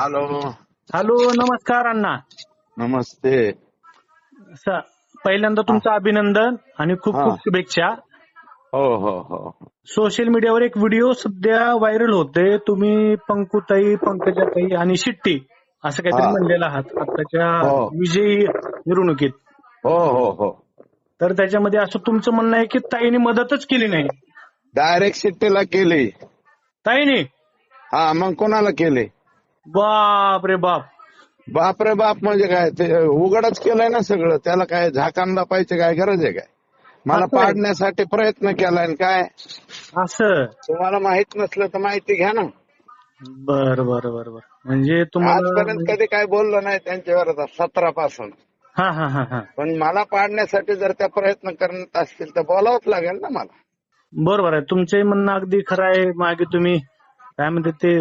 Hello. Hello नमस्कार अण्णा. नमस्ते. स- पहिल्यांदा तुमचं अभिनंदन आणि खूप हा. खूप शुभेच्छा. हो हो हो. सोशल मीडियावर एक व्हिडिओ सध्या व्हायरल होते. तुम्ही पंकुताई पंकजाताई आणि शिट्टी असं काहीतरी हा. म्हणलेलं आहात. आताच्या हो. विजयी मिरवणुकीत. हो हो हो. तर त्याच्यामध्ये असं तुमचं म्हणणं आहे की ताईने मदतच केली नाही? डायरेक्ट शिट्टीला केली. ताईने? हा मग कोणाला केली? बाप रे बाप. बाप रे बाप म्हणजे काय ते उघडच केलंय ना सगळं. त्याला काय झाकान लपायची काय गरज आहे काय? मला असं आहे. पाडण्यासाठी प्रयत्न केलाय आणि काय? असं. तुम्हाला माहीत नसलं तर माहिती घ्या ना. बर बर बर बर. म्हणजे तुम्हाला आजपर्यंत कधी काय बोललो नाही त्यांच्या विरोधात सतरा पासून हा हा हा हा. पण मला पाडण्यासाठी जर त्या प्रयत्न करत असतील तर बोलावंच लागेल ना मला. बरोबर आहे. तुमचंही म्हणणं अगदी खरं आहे. मागे तुम्ही काय म्हणते ते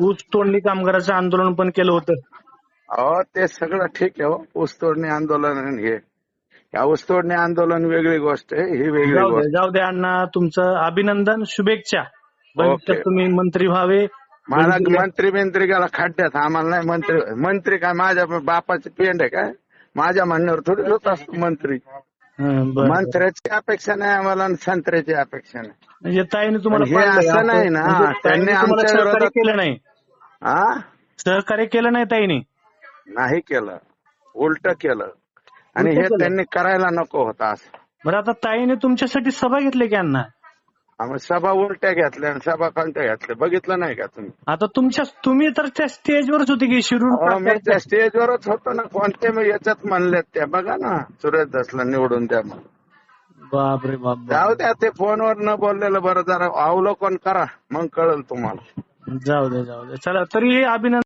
ऊस तोडणी कामगाराचं आंदोलन पण केलं होतं. अहो ते सगळं ठीक आहे हो. ऊसतोडणी आंदोलन आणि हे. या ऊसतोडणी आंदोलन वेगळी गोष्ट आहे ही वेगळी जाऊ दे गोष्ट. जाऊ दे अण्णा तुमचं अभिनंदन शुभेच्छा. भविष्यात. तुम्ही मंत्री व्हावे. मला मंत्री बिंत्री गेला खड्ड्यात आम्हाला नाही मंत्री मंत्री काय माझ्या बापाची पेंड आहे काय? माझ्या म्हणण्यावर थोडी होत असतो मंत्री. हं, बरं. मंत्र्याची अपेक्षा नाही आम्हाला आणि संत्र्याची अपेक्षा नाही. म्हणजे ताईने तुम्हाला पण हे असं. नाही ना. म्हणजे ताईने त्यांनी तुम्हाला आमच्या सहकार्य विरोधात- केलं नाही. हा सहकार्य केलं नाही ताईने? नाही केलं. उलट केलं. आणि हे केलं. त्यांनी करायला नको होतं असं बरं आता ताईने तुमच्यासाठी सभा घेतली की अण्णा आम्ही सभा उलट्या घेतल्या आणि सभा कोणत्या घेतल्या. बघितलं नाही का तुम्ही? आता तुमच्या तुम्ही तर त्या स्टेजवरच होते की शिरूर अहो, मी त्या स्टेजवरच होतो ना. कोणत्या मी याच्यात म्हणलेत त्या बघा ना सुरेश दसला निवडून द्या म्हणून. बापरे बाप बाप. जाऊ द्या ते फोनवर न बोललेलं बरं. जरा अवलोकन करा. मग कळेल तुम्हाला. जाऊ दे जाऊ दे. चला तरी अभिनंदन